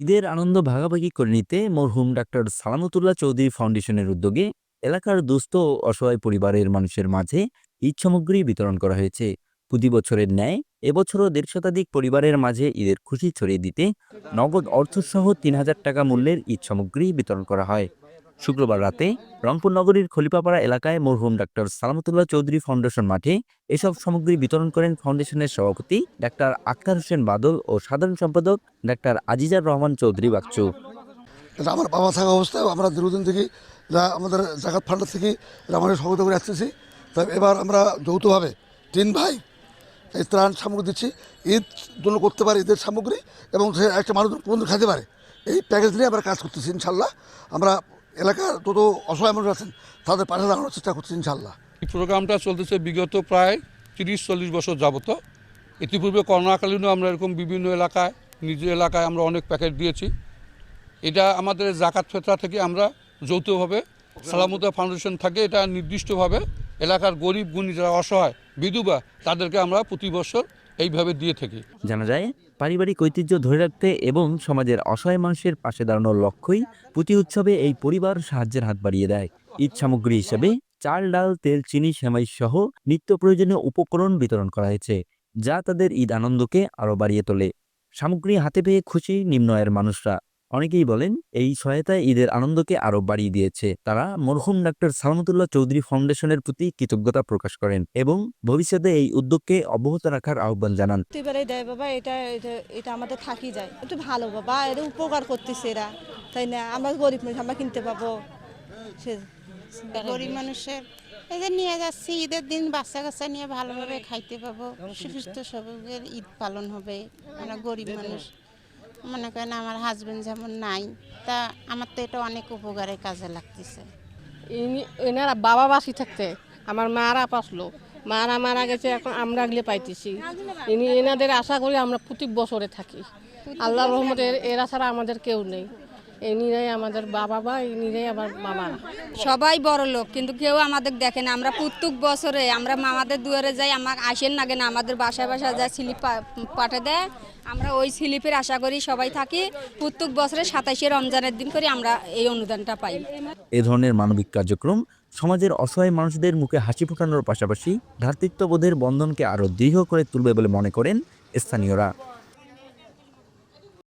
ঈদের আনন্দ ভাগাভাগি করে নিতে মরহুম ডাক্তার সালামতুল্লাহ চৌধুরী ফাউন্ডেশনের উদ্যোগে এলাকার দুস্থ ও অসহায় পরিবারের মানুষের মাঝে ঈদ সামগ্রী বিতরণ করা হয়েছে। প্রতি বছরের ন্যায় এবছরও দেড় শতাধিক পরিবারের মাঝে ঈদের খুশি ছড়িয়ে দিতে নগদ অর্থসহ তিন হাজার টাকা মূল্যের ঈদ সামগ্রী বিতরণ করা হয়। শুক্রবার রাতে রংপুর নগরীর খলিপাপাড়া এলাকায় মরহুম ডাক্তার সালামতুল্লাহ চৌধুরী ফাউন্ডেশন মাঠে এসব সামগ্রী বিতরণ করেন ফাউন্ডেশনের সভাপতি ডাক্তার আক্তার হোসেন বাদল ও সাধারণ সম্পাদক ডাক্তার আজিজার রহমান চৌধুরী বাকচু আমার বাবা থাকা অবস্থায় আমরা দীর্ঘদিন থেকে যা আমাদের জাকাত ফান্ডার থেকে আমাদের সহযোগিতা করে আসতেছি। তবে এবার আমরা যৌথভাবে তিন ভাই এই ত্রাণ সামগ্রী দিচ্ছি। ঈদ জন্য করতে পারে ঈদের সামগ্রী এবং সে একটা মানুষ বন্ধু খেতে পারে। এই প্যাকেজ নিয়ে আমরা কাজ করতেছি ইনশাল্লাহ। আমরা এলাকার যত অসহায় মানুষ আছেন, তাদের পাশে দাঁড়ানোর চেষ্টা করছি ইনশাল্লাহ এই প্রোগ্রামটা চলতেছে বিগত প্রায় তিরিশ, চল্লিশ বছর যাবত। ইতিপূর্বে করোনাকালীনও আমরা এরকম বিভিন্ন এলাকায়, নিজ এলাকায় আমরা অনেক প্যাকেট দিয়েছি। এটা আমাদের জাকাত ফেতরা থেকে আমরা যৌথভাবে সালামুদ্দা ফাউন্ডেশন থাকে, এটা নির্দিষ্টভাবে এলাকার গরিব গুণী যারা অসহায়, বিধবা, তাদেরকে আমরা প্রতি বছর এইভাবে দিয়ে থাকি। জানা যায়, পারিবারিক ঐতিহ্য ধরে রাখতে এবং সমাজের অসহায় মানুষের পাশে দাঁড়ানোর লক্ষ্যই প্রতি উৎসবে এই পরিবার সাহায্যের হাত বাড়িয়ে দেয়। ঈদ সামগ্রী হিসেবে চাল, ডাল, তেল, চিনি, সেমাই সহ নিত্য প্রয়োজনীয় উপকরণ বিতরণ করা হয়েছে, যা তাদের ঈদ আনন্দকে আরও বাড়িয়ে তোলে। সামগ্রী হাতে পেয়ে খুশি নিম্ন আয়ের মানুষরা। অনেকেই বলেন এই সহায়তায় ঈদের আনন্দকে আরও বাড়িয়ে দিয়েছে। তারা মরহুম ডাক্তার সালামতুল্লাহ চৌধুরী ফাউন্ডেশনের প্রতি কৃতজ্ঞতা প্রকাশ করেন এবং ভবিষ্যতে এই উদ্যোগকে অব্যাহত রাখার আহ্বান জানান। প্রতিবারে দেয় বাবা এটা এটা এটা আমাদের থাকি যায়। একটু ভালো বাবা এটা উপকার করতেছে এরা তাই না? আমরা গরিব মানুষ আমরা কিনতে পাবো। সে গরিব মানুষের এই যে নিয়ে যাচ্ছি ঈদের দিন বাচ্চা কাচ্চা নিয়ে ভালোভাবে খাইতে পাবো। সুস্থ সবকের ঈদ পালন হবে। আমরা গরিব মানুষ। মনে করেন আমার হাজবেন্ড যেমন নাই তা আমার তো এটা অনেক উপকারে কাজে লাগতেছে। ইনি- এনারা বাবা বাসি থাকতে আমার মারা পাসলো। মারা মারা গেছে এখন আমরা গিয়ে পাইতেছি। ইনি এনাদের আশা করি আমরা প্রতি বছরে থাকি। আল্লাহ রহমতে এরা ছাড়া আমাদের কেউ নেই। এনিরাই আমাদের বাবা বা এনিরাই আমার মামা সবাই বড় লোক কিন্তু কেউ আমাদের দেখে না। আমরা প্রত্যেক বছরে আমরা মামাদের দুয়ারে যাই আমার আসেন নাগে না আমাদের বাসায় বাসায় যা স্লিপ পাঠে দেয়। আমরা ওই স্লিপের আশা করি সবাই থাকি। প্রত্যেক বছরে সাতাশে রমজানের দিন করে আমরা এই অনুদানটা পাই। এ ধরনের মানবিক কার্যক্রম সমাজের অসহায় মানুষদের মুখে হাসি ফোটানোর পাশাপাশি ভ্রাতৃত্ববোধের বন্ধনকে আরও দৃঢ় করে তুলবে বলে মনে করেন স্থানীয়রা।